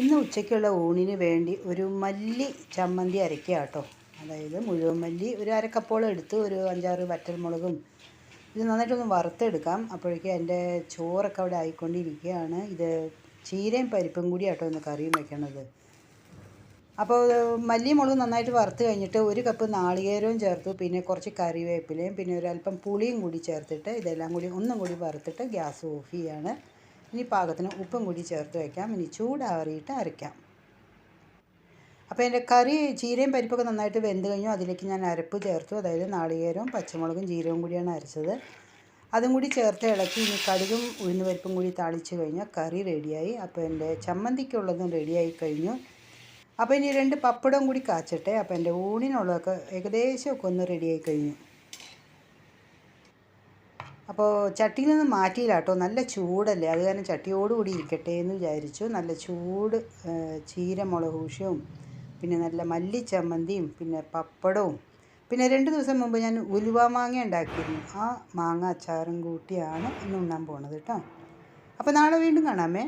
ഇന്ന് ഉച്ചയ്ക്കുള്ള ഊണിന് വേണ്ടി ഒരു മല്ലി ചമ്മന്തി അരയ്ക്കുക കേട്ടോ. അതായത് മുഴുവൻ മല്ലി ഒരു അരക്കപ്പോളം എടുത്ത് ഒരു അഞ്ചാറ് വറ്റൽമുളകും ഇത് നന്നായിട്ടൊന്ന് വറുത്തെടുക്കാം. അപ്പോഴേക്കും എന്റെ ചോറൊക്കെ അവിടെ ആയിക്കൊണ്ടിരിക്കുകയാണ്. ഇത് ചീരയും പരിപ്പും കൂടി ആട്ടോ ഒന്ന് കറിയും വെക്കണത്. അപ്പോൾ മല്ലി മുളക് നന്നായിട്ട് വറുത്ത് കഴിഞ്ഞിട്ട് ഒരു കപ്പ് നാളികേരവും ചേർത്തു. പിന്നെ കുറച്ച് കറിവേപ്പിലയും പിന്നെ ഒരല്പം പുളിയും കൂടി ചേർത്തിട്ട് ഇതെല്ലാം കൂടി ഒന്നും കൂടി വറുത്തിട്ട് ഗ്യാസ് ഓഫ് ചെയ്യാണ്. ഇനി പാകത്തിന് ഉപ്പും കൂടി ചേർത്ത് വയ്ക്കാം. ഇനി ചൂടാറിയിട്ട് അരയ്ക്കാം. അപ്പോൾ എന്റെ കറി ചീരയും പരിപ്പൊക്കെ നന്നായിട്ട് വെന്ത് കഴിഞ്ഞു. അതിലേക്ക് ഞാൻ അരപ്പ് ചേർത്തു. അതായത് നാളികേരവും പച്ചമുളകും ജീരകവും കൂടിയാണ് അരച്ചത്. അതും കൂടി ചേർത്ത് ഇളക്കി ഇനി കടുകും ഉഴുന്ന് പരിപ്പും കൂടി താളിച്ച് കഴിഞ്ഞാൽ കറി റെഡിയായി. അപ്പോൾ എന്റെ ചമ്മന്തിക്കുള്ളതും റെഡിയായി കഴിഞ്ഞു. അപ്പോൾ ഇനി രണ്ട് പപ്പടം കൂടി കാച്ചട്ടെ. അപ്പോൾ എന്റെ ഊണിനുള്ളതൊക്കെ ഏകദേശമൊക്കെ ഒന്ന് റെഡിയായി കഴിഞ്ഞു. അപ്പോൾ ചട്ടിയിൽ നിന്ന് മാറ്റിയില്ല കേട്ടോ. നല്ല ചൂടല്ലേ? അത് കാരണം ചട്ടിയോടുകൂടി ഇരിക്കട്ടെ എന്ന് വിചാരിച്ചു. നല്ല ചൂട് ചീരമുളക് ഊഷ്യവും പിന്നെ നല്ല മല്ലിച്ചമ്മന്തിയും പിന്നെ പപ്പടവും. പിന്നെ രണ്ട് ദിവസം മുമ്പ് ഞാൻ ഉലുവ മാങ്ങ ഉണ്ടാക്കിയിരുന്നു. ആ മാങ്ങ അച്ചാറും കൂട്ടിയാണ് ഇന്ന് ഉണ്ണാൻ പോണത് കേട്ടോ. അപ്പോൾ നാളെ വീണ്ടും കാണാമേ